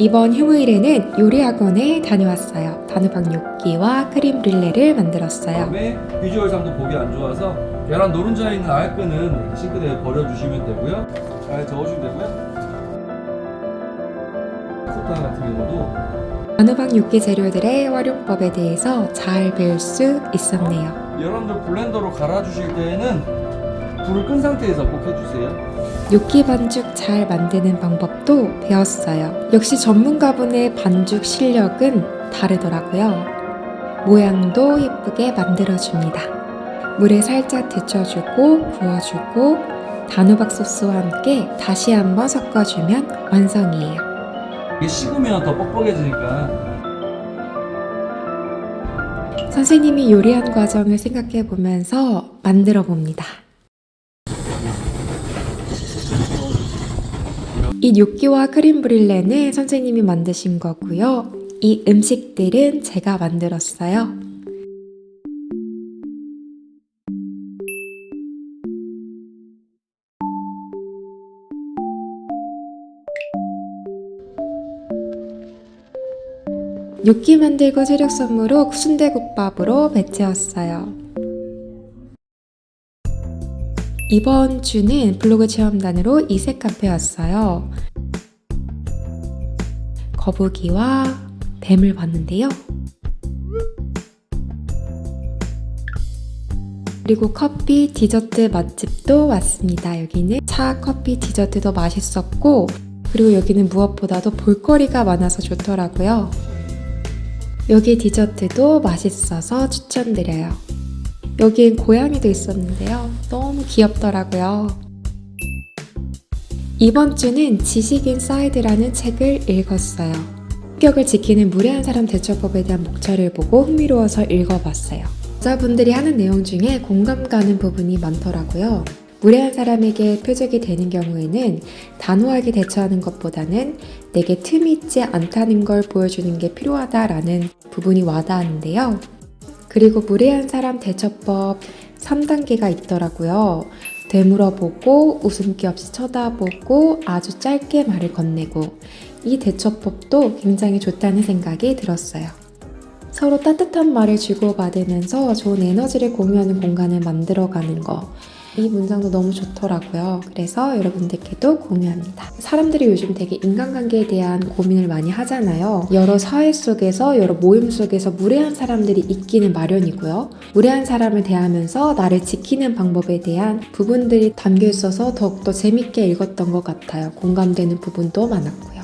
이번 휴무일에는 요리학원에 다녀왔어요. 단호박 뇨끼와 크림 브릴레를 만들었어요. 다음에 비주얼상도 보기 안 좋아서 계란 노른자에 있는 알끈은 싱크대에 버려주시면 되고요. 잘 저어주면 되고요. 소타 같은 경우도 단호박 뇨끼 재료들의 활용법에 대해서 잘 배울 수 있었네요. 여러분들 블렌더로 갈아주실 때에는 불을 끈 상태에서 꼭 해주세요. 뇨끼 반죽 잘 만드는 방법도 배웠어요. 역시 전문가분의 반죽 실력은 다르더라고요. 모양도 예쁘게 만들어줍니다. 물에 살짝 데쳐주고 구워주고 단호박 소스와 함께 다시 한번 섞어주면 완성이에요. 이게 식으면 더 뻑뻑해지니까 선생님이 요리한 과정을 생각해 보면서 만들어 봅니다. 이 뇨끼와 크림 브릴레는 선생님이 만드신 거고요. 이 음식들은 제가 만들었어요. 뇨끼 만들고 세력 선물로 순대국밥으로 배치웠어요. 이번 주는 블로그 체험단으로 이색 카페 왔어요. 거북이와 뱀을 봤는데요. 그리고 커피, 디저트 맛집도 왔습니다. 여기는 차, 커피, 디저트도 맛있었고, 그리고 여기는 무엇보다도 볼거리가 많아서 좋더라고요. 여기 디저트도 맛있어서 추천드려요. 여기엔 고양이도 있었는데요. 너무 귀엽더라고요. 이번 주는 지식인 사이드라는 책을 읽었어요. 합격을 지키는 무례한 사람 대처법에 대한 목차를 보고 흥미로워서 읽어봤어요. 여자분들이 하는 내용 중에 공감 가는 부분이 많더라고요. 무례한 사람에게 표적이 되는 경우에는 단호하게 대처하는 것보다는 내게 틈이 있지 않다는 걸 보여주는 게 필요하다라는 부분이 와닿았는데요. 그리고 무례한 사람 대처법 3단계가 있더라고요. 되물어보고 웃음기 없이 쳐다보고 아주 짧게 말을 건네고 이 대처법도 굉장히 좋다는 생각이 들었어요. 서로 따뜻한 말을 주고받으면서 좋은 에너지를 공유하는 공간을 만들어가는 거. 이 문장도 너무 좋더라고요. 그래서 여러분들께도 공유합니다. 사람들이 요즘 되게 인간관계에 대한 고민을 많이 하잖아요. 여러 사회 속에서, 여러 모임 속에서 무례한 사람들이 있기는 마련이고요. 무례한 사람을 대하면서 나를 지키는 방법에 대한 부분들이 담겨 있어서 더욱더 재밌게 읽었던 것 같아요. 공감되는 부분도 많았고요.